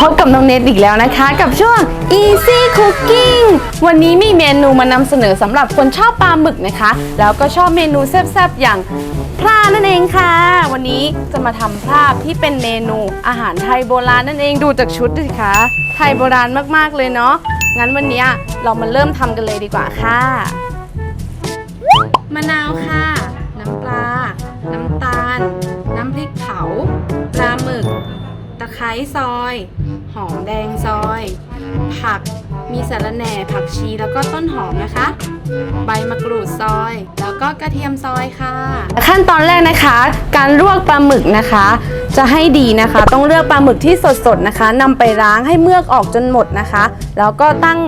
พบกับน้องเนทอีกแล้วนะคะ กับช่วง Easy Cooking วันนี้มีเมนูมานำเสนอสำหรับคนชอบปลาหมึกนะคะ แล้วก็ชอบเมนูแซ่บๆอย่างพลานั่นเองค่ะ วันนี้จะมาทำพลาที่เป็นเมนูอาหารไทยโบราณนั่นเองดูจากชุดสิคะไทยโบราณมากๆเลยเนาะงั้นวันนี้เรามาเริ่มทำกันเลยดีกว่าค่ะมะนาวค่ะ น้ำปลาะไคร้ซอย หอมแดงซอย ผักมีสะระแหน่ผักชีแล้วก็ต้นหอมนะคะ ใบมะกรูดซอย แล้วก็กระเทียมซอยค่ะ ขั้นตอนแรกนะคะ การลวกปลาหมึกนะคะ จะให้ดีนะคะ ต้องเลือกปลาหมึกที่สดๆนะคะนำไปล้างให้เมือกออกจนหมดนะคะ แล้วก็ตั้ง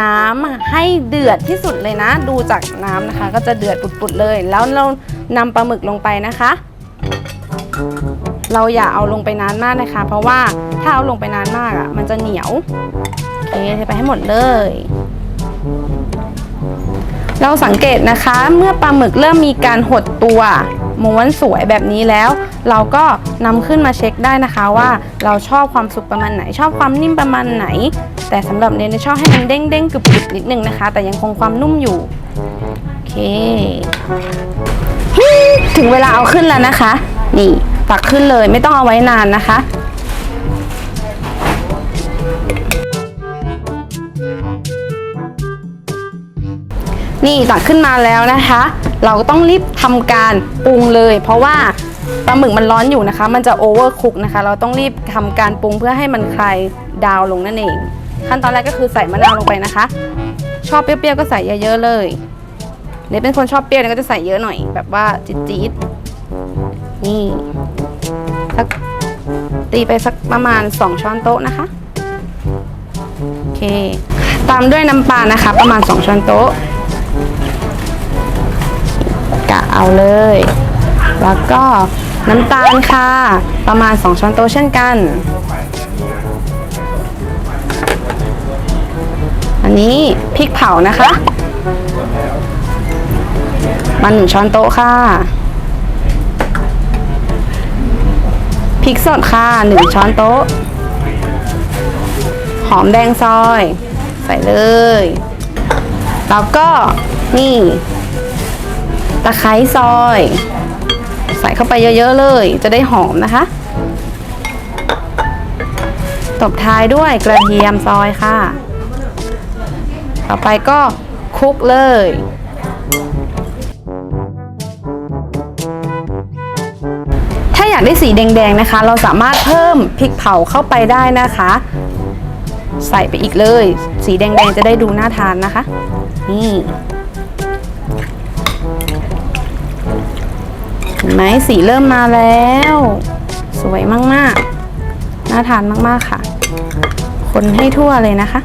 น้ำให้เดือดที่สุดเลยนะ ดูจากน้ำนะคะ ก็จะเดือดปุดๆเลย แล้วเรานำปลาหมึกลงไปนะคะ เราอย่าเอาลงไปนานมากนะคะ เพราะว่าถ้าเอาลงไปนานมากอะ มันจะเหนียวโอเคเทไปให้หมดเลย เราสังเกตนะคะ เมื่อปลาหมึกเริ่มมีการหดตัวม้วนสวยแบบนี้แล้ว เราก็นำขึ้นมาเช็คได้นะคะว่าเราชอบความสุกประมาณไหน ชอบความนิ่มประมาณไหน แต่สำหรับเนยเนชอบให้มันเด้งเด้งๆกรึบนิดนึงนะคะ แต่ยังคงความนุ่มอยู่โอเคถึงเวลาเอาขึ้นแล้วนะคะ นี่ ตักขึ้นเลยไม่ต้องเอาไว้นานนะคะ นี่ตักขึ้นมาแล้วนะคะ เราก็ต้องรีบทำการปรุงเลย เพราะว่าปลาหมึกมันร้อนอยู่นะคะ มันจะโอเวอร์คุกนะคะ เราต้องรีบทำการปรุงเพื่อให้มันคลายดาวลงนั่นเอง ขั้นตอนแรกก็คือใส่มะนาวลงไปนะคะ ชอบเปรี้ยวๆก็ใส่เยอะๆเลยเนยเป็นคนชอบเปรี้ยวเนี่ยก็จะใส่เยอะหน่อยแบบว่าจี๊ดๆนี่ สักตีไปสักประมาณ 2 ช้อนโต๊ะนะคะโอเค ตามด้วยน้ำปลานะคะ ประมาณ 2 ช้อนโต๊ะกะเอาเลย แล้วก็น้ำตาลค่ะ ประมาณ 2 ช้อนโต๊ะเช่นกัน อันนี้พริกเผานะคะมาหนึ่งช้อนโต๊ะค่ะ พริกสดค่ะหนึ่งช้อนโต๊ะ หอมแดงซอย ใส่เลย แล้วก็นี่ตะไคร้ซอย ใส่เข้าไปเยอะๆเลย จะได้หอมนะคะ ตบท้ายด้วยกระเทียมซอยค่ะ ต่อไปก็คลุกเลย อยากได้สีแดงๆนะคะ เราสามารถเพิ่มพริกเผาเข้าไปได้นะคะ ใส่ไปอีกเลย สีแดงๆจะได้ดูน่าทานนะคะ นี่เห็นไหมสีเริ่มมาแล้ว สวยมากๆ น่าทานมากๆค่ะ คนให้ทั่วเลยนะคะ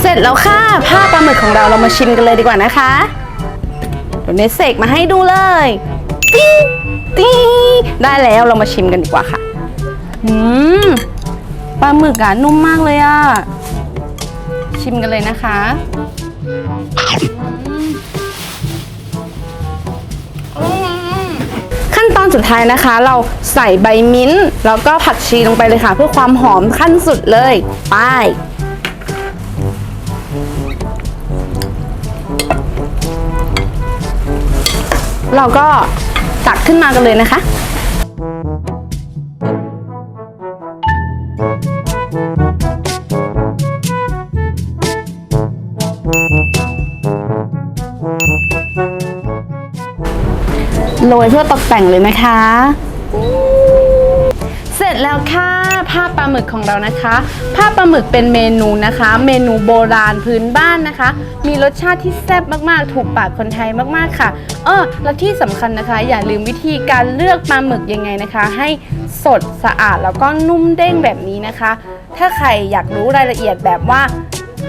เสร็จแล้วค่ะผ้าปลาหมึกของเราเรามาชิมกันเลยดีกว่านะคะเดี๋ยวเนสเสกมาให้ดูเลย ติ๊งติ๊งได้แล้วเรามาชิมกันดีกว่าค่ะอืมปลาหมึกอะนุ่มมากเลยอะชิมกันเลยนะคะขั้นตอนสุดท้ายนะคะ เราใส่ใบมิ้นท์แล้วก็ผักชีลงไปเลยค่ะ เพื่อความหอมขั้นสุดเลยไปเราก็ ตักขึ้นมากันเลยนะคะ โรยเพื่อตกแต่งเลยนะคะ เสร็จแล้วค่ะ ผ้าปลาหมึกของเรานะคะผ้าปลาหมึกเป็นเมนูนะคะ เมนูโบราณพื้นบ้านนะคะ มีรสชาติที่แซ่บมากๆ ถูกปากคนไทยมากๆค่ะเออและที่สำคัญนะคะ อย่าลืมวิธีการเลือกปลาหมึกยังไงนะคะ ให้สดสะอาดแล้วก็นุ่มเด้งแบบนี้นะคะ ถ้าใครอยากรู้รายละเอียดแบบว่า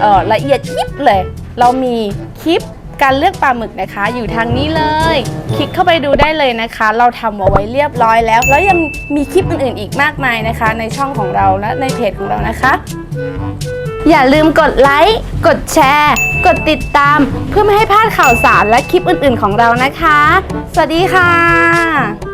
เออละเอียดยิบเลย เรามีคลิป การเลือกปลาหมึกนะคะ อยู่ทางนี้เลย คลิกเข้าไปดูได้เลยนะคะ เราทำเอาไว้เรียบร้อยแล้ว แล้วยังมีคลิปอื่นๆอีกมากมายนะคะ ในช่องของเราและในเพจของเรานะคะ อย่าลืมกดไลค์ กดแชร์ กดติดตาม เพื่อไม่ให้พลาดข่าวสารและคลิปอื่นๆของเรานะคะ สวัสดีค่ะ